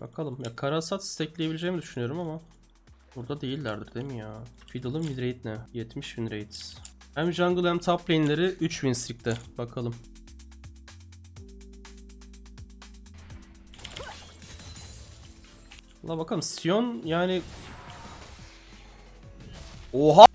Bakalım. Ya Karasat stackleyebileceğimi düşünüyorum ama burada değillerdir değil mi ya? Fiddle'ın win rate ne? 70 win rate. Hem jungle hem top lane'leri 3 win streak'te. Bakalım. La bakalım Sion yani Oha!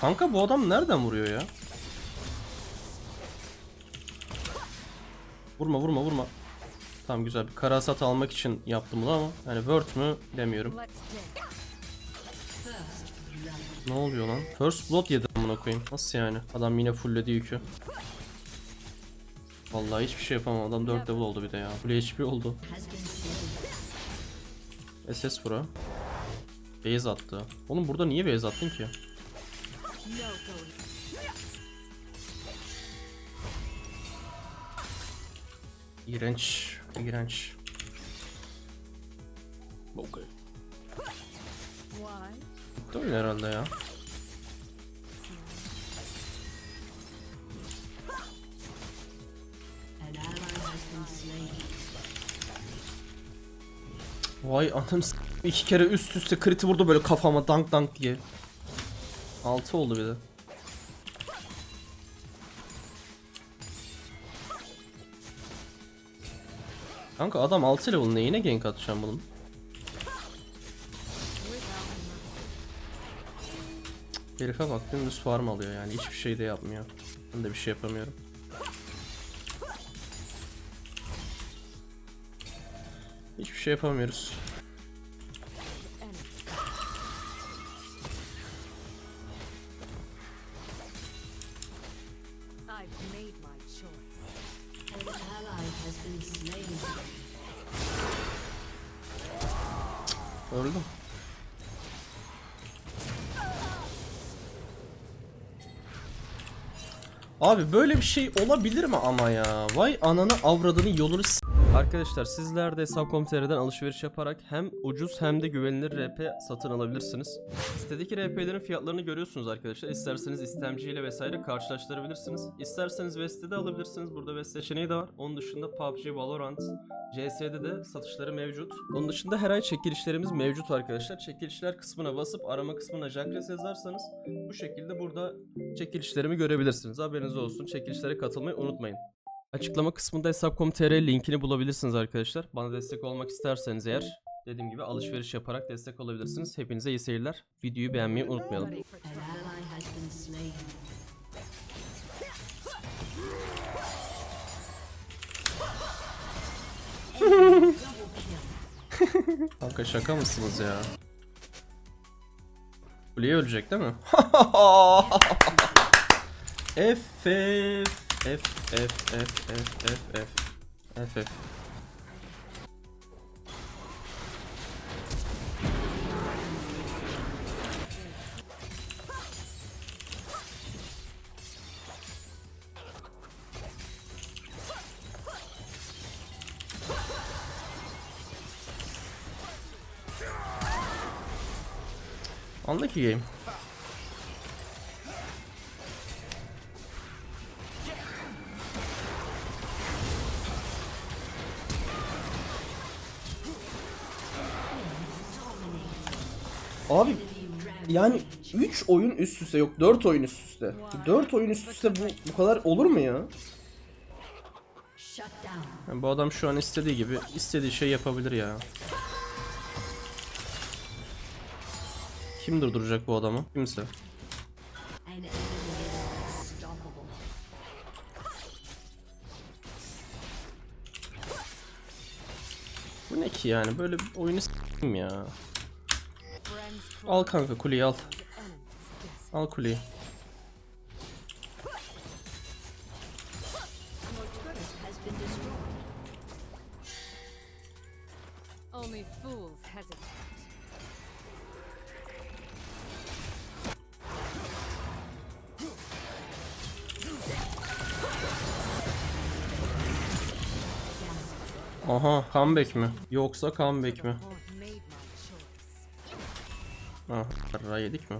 Kanka bu adam nereden vuruyor ya? Vurma vurma vurma. Tamam güzel bir karasat almak için yaptım bunu ama yani word mü demiyorum. Ne oluyor lan? First blood yedi amına koyayım. Nasıl yani? Adam yine fullledi yükü. Vallahi hiçbir şey yapamam. Adam 4 level oldu bir de ya. Full HP oldu. SS bura. Base attı. Oğlum burada niye base attın ki? İğrenç. İğrenç. Okay. Bitti oyun herhalde ya. Vay anam iki kere üst üste kriti vurdu böyle kafama dank dank diye. 6 oldu bir de. Kanka adam 6 level neyine gank atacağım bunun? Herife bak dümdüz farm alıyor yani hiçbir şey de yapmıyor. Ben de bir şey yapamıyorum. Hiçbir şey yapamıyoruz. Öldüm. Abi böyle bir şey olabilir mi ama ya? Vay ananı avradını yolunu s- Arkadaşlar sizler de Hesap.com.tr'den alışveriş yaparak hem ucuz hem de güvenilir RP satın alabilirsiniz. Sitedeki RP'lerin fiyatlarını görüyorsunuz arkadaşlar. İsterseniz istemciyle vesaire karşılaştırabilirsiniz. İsterseniz West'te de alabilirsiniz. Burada West seçeneği de var. Onun dışında PUBG, Valorant, CS'de de satışları mevcut. Onun dışında her ay çekilişlerimiz mevcut arkadaşlar. Çekilişler kısmına basıp arama kısmına Jackres yazarsanız bu şekilde burada çekilişlerimi görebilirsiniz. Haberiniz olsun. Çekilişlere katılmayı unutmayın. Açıklama kısmında hesap.com.tr linkini bulabilirsiniz arkadaşlar. Bana destek olmak isterseniz eğer dediğim gibi alışveriş yaparak destek olabilirsiniz. Hepinize iyi seyirler. Videoyu beğenmeyi unutmayalım. Kanka şaka mısınız ya? Kuleye ölecek değil mi? F F F F F F F F F F Unlucky game. Abi yani 3 oyun üst üste yok 4 oyun üst üste. 4 oyun üst üste bu, bu kadar olur mu ya? Yani bu adam şu an istediği gibi istediği şey yapabilir ya. Kim durduracak bu adamı? Kimse. Bu ne ki yani böyle oyunu s**eyim ya. Al kanka kuleyi al. Al kuleyi. Aha comeback mi? Yoksa comeback mi? Aha yedik mi?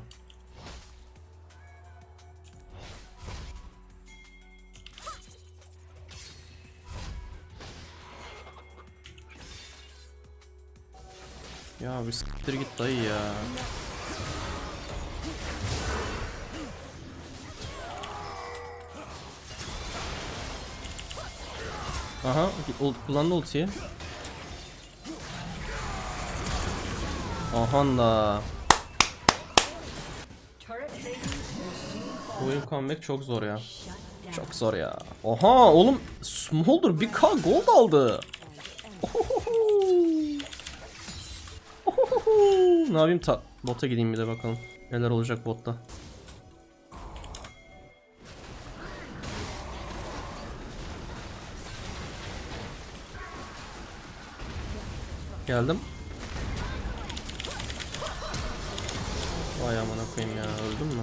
Ya bir siktir git dayı ya. Aha ult, kullandı ultiyi. Ahan da. Bu oyun comeback çok zor ya. Çok zor ya. Oha oğlum Smolder 1k gold aldı. Ne yapayım ta bota gideyim bir de bakalım. Neler olacak botta. Geldim. Vay amına koyayım ya öldüm mü?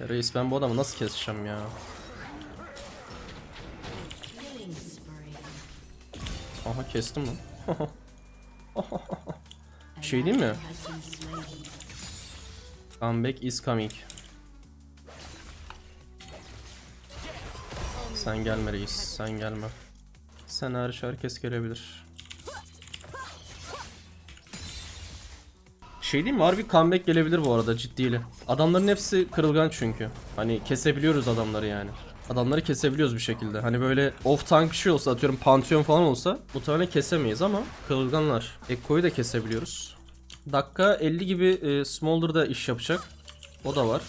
Reis ben bu adamı nasıl keseceğim ya? Aha kestim lan. şey değil mi? Comeback is coming. Sen gelme reis, sen gelme. Sen hariç herkes gelebilir. Şey değil mi? Harbi comeback gelebilir bu arada ciddiyle. Adamların hepsi kırılgan çünkü. Hani kesebiliyoruz adamları yani. Adamları kesebiliyoruz bir şekilde. Hani böyle off tank bir şey olsa atıyorum Pantheon falan olsa muhtemelen kesemeyiz ama kırılganlar. Ekko'yu da kesebiliyoruz. Dakika 50 gibi e, Smolder da iş yapacak. O da var.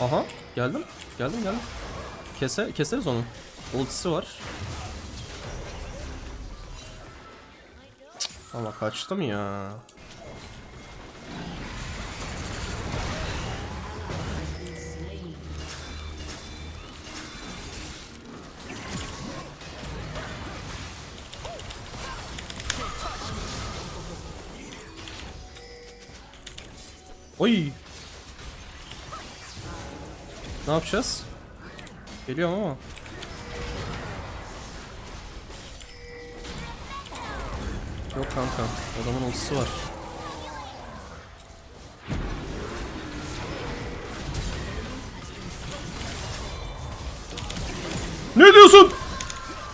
Aha geldim. Geldim geldim. Kese, keseriz onu. Ultisi var. Cık, Ama kaçtım ya. Oy. Ne yapacağız? Geliyorum ama. Yok kanka. Adamın ultisi var. Ne diyorsun?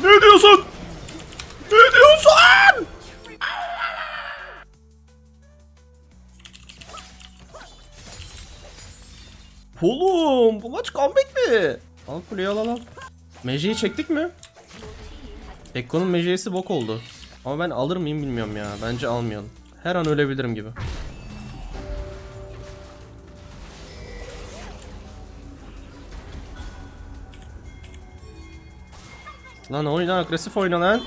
Ne diyorsun? Ne diyorsun? Oğlum bu maç comeback mi? Al kuleyi al al. Meje'yi çektik mi? Ekko'nun Meje'si bok oldu. Ama ben alır mıyım bilmiyorum ya. Bence almayalım. Her an ölebilirim gibi. Lan oyna agresif oyna lan.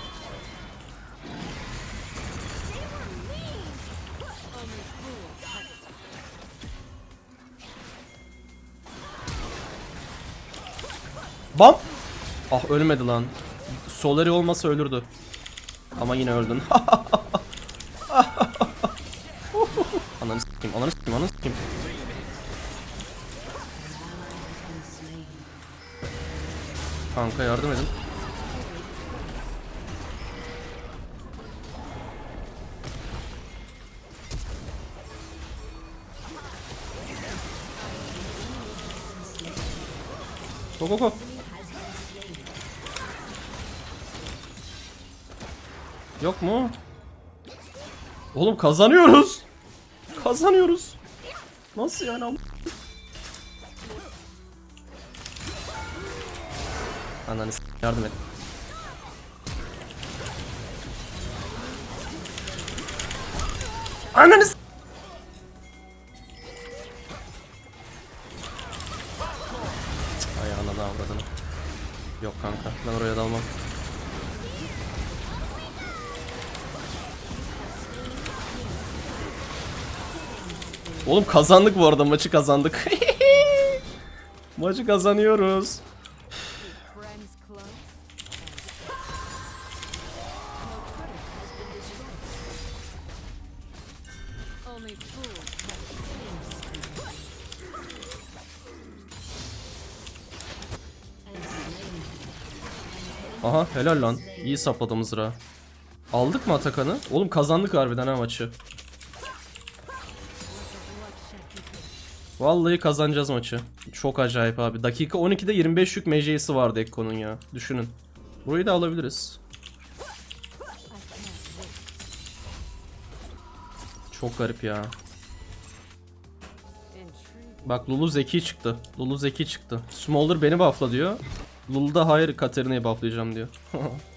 Bam! Ah ölmedi lan. Solari olmasa ölürdü. Ama yine öldün. ananı s**eyim, ananı s**eyim, ananı s**eyim. Kanka yardım edin. Go go go. Yok mu? Oğlum kazanıyoruz. Kazanıyoruz. Nasıl yani? Ananı yardım et. Ananı Oğlum kazandık bu arada maçı kazandık. maçı kazanıyoruz. Aha helal lan. İyi sapladı mızrağı. Aldık mı Atakan'ı? Oğlum kazandık harbiden ha maçı. Vallahi kazanacağız maçı. Çok acayip abi. Dakika 12'de 25 yük meclisi vardı Ekko'nun ya. Düşünün. Burayı da alabiliriz. Çok garip ya. Bak Lulu zeki çıktı. Lulu zeki çıktı. Smolder beni buffla diyor. Lulu da hayır Katarina'yı bufflayacağım diyor.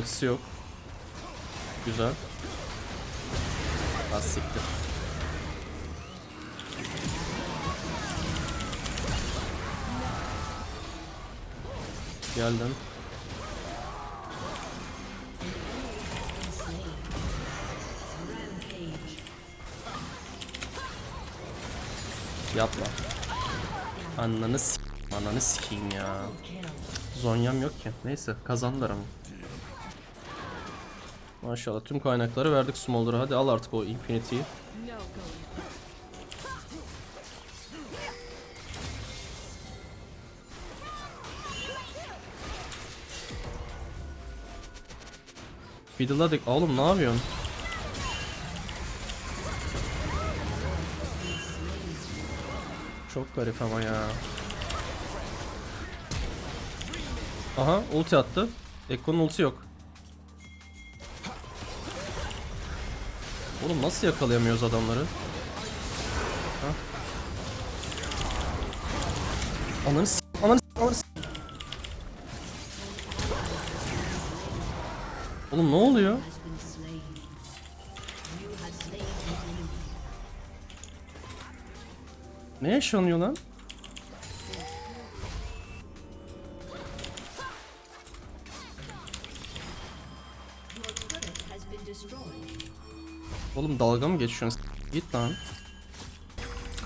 ultisi yok. Güzel. Az siktir. Geldim. Yapma. Ananı s- Ananı sikeyim ya. Zonyam yok ki. Neyse kazandılar ama. Maşallah tüm kaynakları verdik Smolder'a. Hadi al artık o Infinity'yi. Dik. Oğlum ne yapıyorsun? Çok garip ama ya. Aha ulti attı. Ekko'nun ulti yok. Oğlum nasıl yakalayamıyoruz adamları? Ha? S- Ananı s- Ananı s- Oğlum ne oluyor? Ne yaşanıyor lan? Oğlum dalga mı geçiyorsun? Git lan.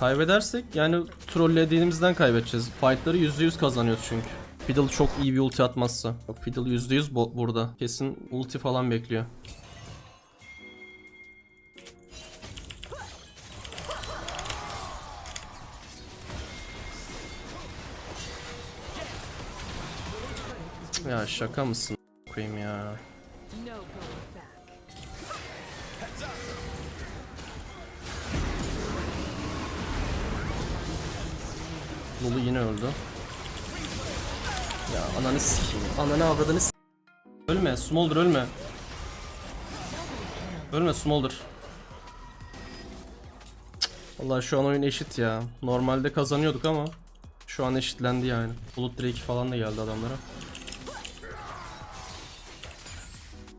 Kaybedersek yani trollediğimizden kaybedeceğiz. Fightları %100 kazanıyoruz çünkü. Fiddle çok iyi bir ulti atmazsa. Fiddle %100 bo- burada. Kesin ulti falan bekliyor. Ya şaka mısın koyayım ya. Lulu yine öldü. Ya ananı sikeyim. Ananı avradını s- Ölme Smolder ölme. Ölme Smolder. Cık. Vallahi şu an oyun eşit ya. Normalde kazanıyorduk ama şu an eşitlendi yani. Bulut Drake falan da geldi adamlara.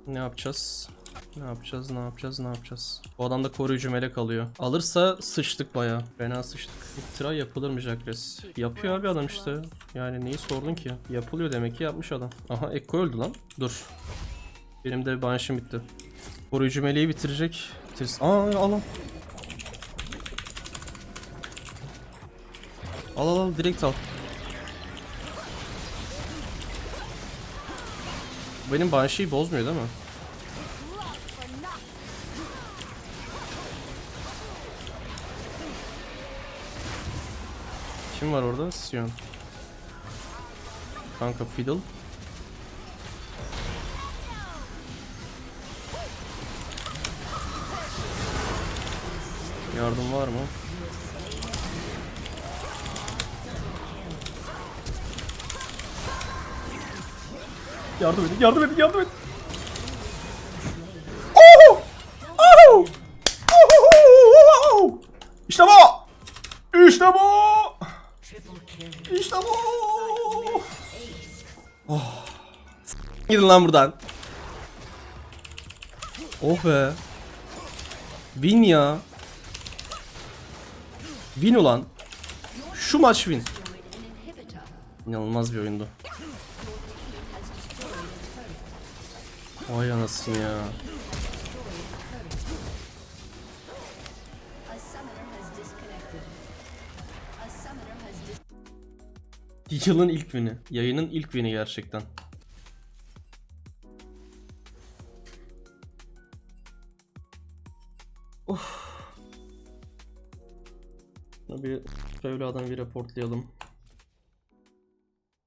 Ne yapacağız? Ne yapacağız? Ne yapacağız? Ne yapacağız? Bu adam da koruyucu melek alıyor. Alırsa sıçtık baya. Fena sıçtık. İftira yapılır mı Jacques? Yapıyor abi adam işte. Yani neyi sordun ki? Yapılıyor demek ki yapmış adam. Aha Ekko öldü lan. Dur. Benim de banşım bitti. Koruyucu meleği bitirecek. Bitirsin. Aa al al. Al al al direkt al. Benim Banshee'yi bozmuyor değil mi? Kim var orada? Sion. Kanka Fiddle. Yardım var mı? Yardım edin, yardım edin, yardım edin. Gidin lan buradan. Oh be. Win ya. Win ulan. Şu maç win. İnanılmaz bir oyundu. Vay anasını ya. Yılın ilk win'i. Yayının ilk win'i gerçekten. Of. Bir raportlayalım.